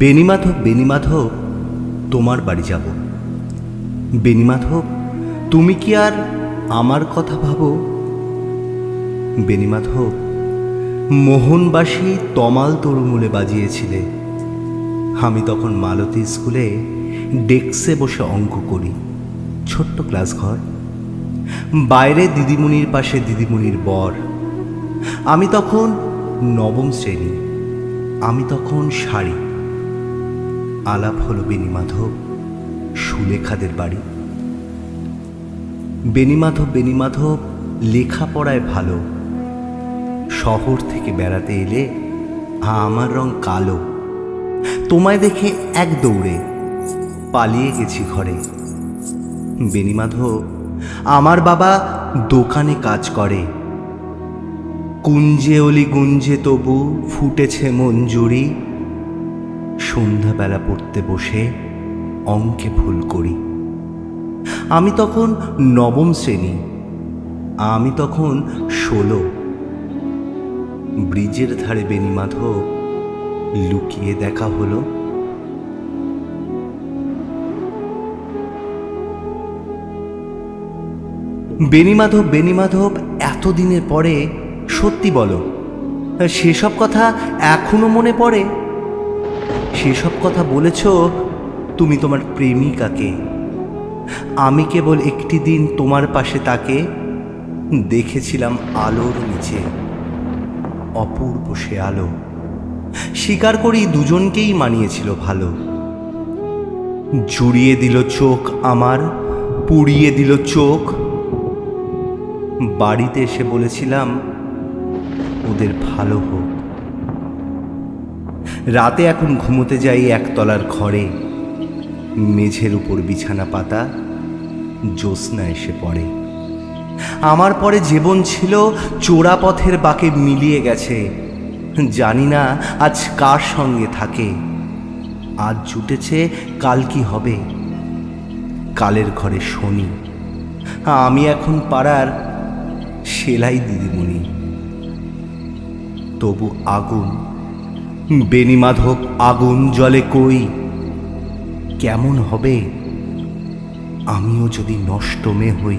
বেনিমাধব বেনিমাধব তোমার বাড়ি যাব। বেনিমাধব তুমি কি আর আমার কথা ভাবো? বেনিমাধব মোহনবাসী তমাল তরুমূলে বাজিয়েছিলে। আমি তখন মালতী স্কুলে ডেস্কে বসে অঙ্ক করি। ছোট্ট ক্লাস ঘর। বাইরে দিদিমণির পাশে দিদিমণির বর। আমি তখন নবম শ্রেণি। আমি তখন শাড়ি। আলাপ হলো বেনিমাধব সুলেখাদের বাড়ি। বেনিমাধব বেনিমাধব লেখাপড়ায় ভালো। শহর থেকে বেড়াতে এলে, আমার রং কালো। তোমায় দেখে এক দৌড়ে পালিয়ে গেছি ঘরে। বেনিমাধব আমার বাবা দোকানে কাজ করে। কুঞ্জে অলি গুঞ্জে তবু ফুটেছে মঞ্জুরি। সন্ধ্যাবেলা পড়তে বসে অঙ্কে ভুল করি। আমি তখন নবম শ্রেণি, আমি তখন ষোলো। ব্রিজের ধারে বেনিমাধব লুকিয়ে দেখা হলো। বেনিমাধব বেনিমাধব এতদিনের পরে সত্যি বলো, সেসব কথা এখনও মনে পড়ে? সেসব কথা বলেছ, তুমি তোমার প্রেমিকাকে। আমি কেবল একটি দিন তোমার পাশে তাকে দেখেছিলাম আলোর নিচে, অপূর্ব সে আলো। স্বীকার করি দুজনকেই মানিয়েছিল ভালো। জুড়িয়ে দিল চোখ আমার, পুড়িয়ে দিল চোখ। বাড়িতে এসে বলেছিলাম, ওদের ভালো হোক। রাতে এখন ঘুমোতে যাই একতলার ঘরে। মেঝের উপর বিছানা পাতা, জ্যোৎস্না এসে পড়ে। আমার পরে জীবন ছিল চোরা পথের বাঁকে মিলিয়ে গেছে। জানি না আজ কার সঙ্গে থাকে। আজ জুটেছে কাল কি হবে? কালের ঘরে শনি। আমি এখন পাড়ার সেলাই দিদিমণি। তবু আগুন বেনিমাধব আগুন জলে কই? কেমন হবে? আমিও যদি নষ্টমে হই